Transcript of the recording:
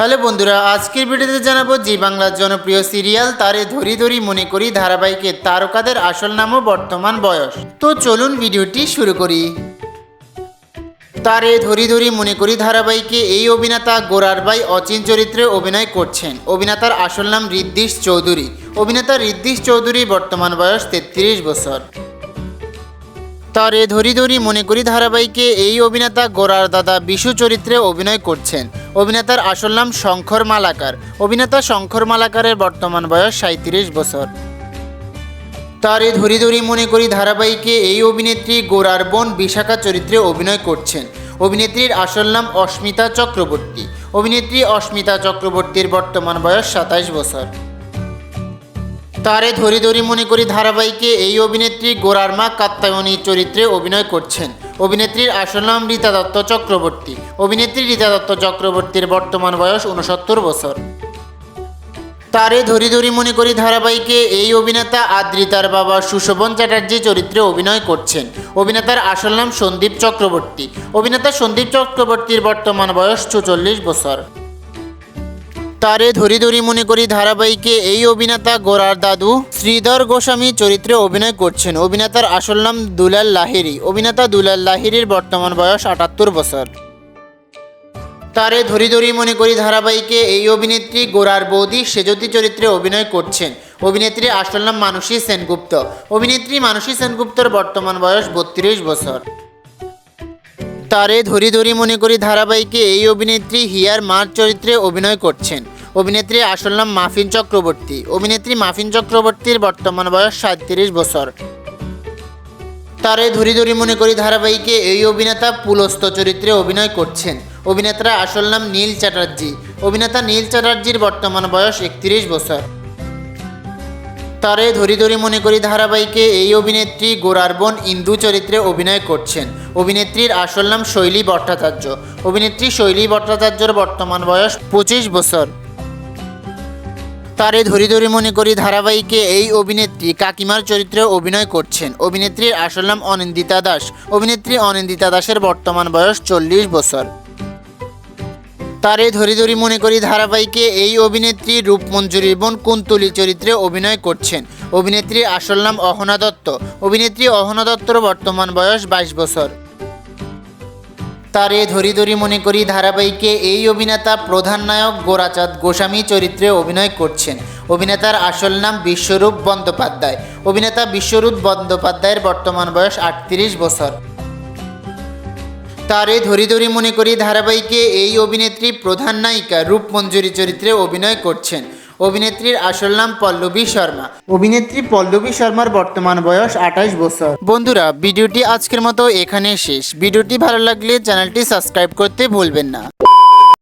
Hello বন্ধুরা, আজকের ভিডিওতে জানাব জি বাংলার জনপ্রিয় সিরিয়াল তারে ধরি ধরি মনে করি ধারাবাহিকের তারকাদের আসল নাম ও বর্তমান বয়স। তো চলুন ভিডিওটি শুরু করি। তারে ধরি ধরি মনে করি ধারাবাহিকে এই অভিনেতা গোরার ভাই অচিন চরিত্রে অভিনয় করছেন। অভিনেতার আসল নাম ঋদ্ধিশ চৌধুরী। অভিনেতা ঋদ্ধিশ চৌধুরী বর্তমান বয়স তেত্রিশ বছর। তারে ধরি ধরি মনে করি ধারাবাহিকে এই অভিনেতা গোরার দাদা বিশু চরিত্রে অভিনয় করছেন। অভিনেতার আসল নাম শঙ্কর মালাকার। অভিনেতা শঙ্কর মালাকারের বর্তমান বয়স সাঁত্রিশ বছর। তার তারে ধরি ধরি মনে করি ধারাবাহিকে এই অভিনেত্রী গোরার বোন বিশাখা চরিত্রে অভিনয় করছেন। অভিনেত্রীর আসল নাম অস্মিতা চক্রবর্তী। অভিনেত্রী অস্মিতা চক্রবর্তীর বর্তমান বয়স সাতাশ বছর। তারে ধরি ধরি মনে করি ধারাবাহিকে এই অভিনেত্রী গোরার মা কাত্তায়নী চরিত্রে অভিনয় করছেন। অভিনেত্রীর আসল নাম রীতা দত্ত চক্রবর্তী। অভিনেত্রী রীতা দত্ত চক্রবর্তীর বর্তমান বয়স উনসত্তর বছর। তারে ধরি ধরি মনে করি ধারাবাহিকে এই অভিনেতা আদ্রিতার বাবা সুশোভন চ্যাটার্জি চরিত্রে অভিনয় করছেন। অভিনেতার আসল নাম সন্দীপ চক্রবর্তী। অভিনেতা সন্দীপ চক্রবর্তীর বর্তমান বয়স চুচল্লিশ বছর। তারে ধরি ধরি মনে করি ধারাবাহিকে এই অভিনেতা গোরার দাদু শ্রীধর গোস্বামী চরিত্রে অভিনয় করছেন। অভিনেতার আসল নাম দুলাল লাহিরি অভিনেতা দুলাল লাহিরির বর্তমান বয়স আটাত্তর বছর। তারে ধরি ধরি মনে করি ধারাবাহিকে এই অভিনেত্রী গোরার বৌদি সেজতি চরিত্রে অভিনয় করছেন। অভিনেত্রী আসল নাম মানসী সেনগুপ্ত। অভিনেত্রী মানসী সেনগুপ্তর বর্তমান বয়স বত্রিশ বছর। তারে ধরি ধরি মনে করি ধারাবাহিকে এই অভিনেত্রী হিয়ার মার চরিত্রে অভিনয় করছেন। অভিনেত্রী আসল নাম মাফিন চক্রবর্তী। অভিনেত্রী মাফিন চক্রবর্তীর বর্তমান বয়স সাঁত্রিশ বছর। তারে ধরি ধরি মনে করি ধারাবাহিকে এই অভিনেতা পুলস্ত চরিত্রে অভিনয় করছেন। অভিনেতার আসল নাম নীল চ্যাটার্জি। অভিনেতা নীল চ্যাটার্জির বর্তমান বয়স একত্রিশ বছর। তারে ধরি ধরি মনে করি ধারাবাহিকে এই অভিনেত্রী গোরার বোন ইন্দু চরিত্রে অভিনয় করছেন। অভিনেত্রীর আসল নাম শৈলী ভট্টাচার্য। অভিনেত্রী শৈলী ভট্টাচার্যর বর্তমান বয়স পঁচিশ বছর। তারে ধরি ধরি মনে করি ধারাবাহিকে এই অভিনেত্রী কাকিমার চরিত্রে অভিনয় করছেন। অভিনেত্রীর আসল নাম অনিন্দিতা দাস। অভিনেত্রী অনিন্দিতা দাসের বর্তমান বয়স চল্লিশ বছর। তারে ধরি ধরি মনে করি ধারাবাহিকে এই অভিনেত্রী রূপমঞ্জুরির বোন কুন্তলি চরিত্রে অভিনয় করছেন। অভিনেত্রীর আসল নাম অহনা দত্ত। অভিনেত্রী অহনা দত্তর বর্তমান বয়স বাইশ বছর। তারে ধরি ধরি মনে করি ধারাবাহিকে এই অভিনেতা প্রধান নায়ক গোরাচাঁদ গোস্বামী চরিত্রে অভিনয় করছেন। অভিনেতার আসল নাম বিশ্বরূপ বন্দ্যোপাধ্যায়। অভিনেতা বিশ্বরূপ বন্দ্যোপাধ্যায়ের বর্তমান বয়স আটত্রিশ বছর। তারে ধরি ধরি মনে করি ধারাবাহিকে এই অভিনেত্রী প্রধান নায়িকা রূপমঞ্জুরি চরিত্রে অভিনয় করছেন। অভিনেত্রীর আসল নাম পল্লবী শর্মা। অভিনেত্রী পল্লবী শর্মার বর্তমান বয়স আঠাশ বছর। বন্ধুরা ভিডিওটি আজকের মতো এখানে শেষ। ভিডিওটি ভালো লাগলে চ্যানেলটি সাবস্ক্রাইব করতে ভুলবেন না।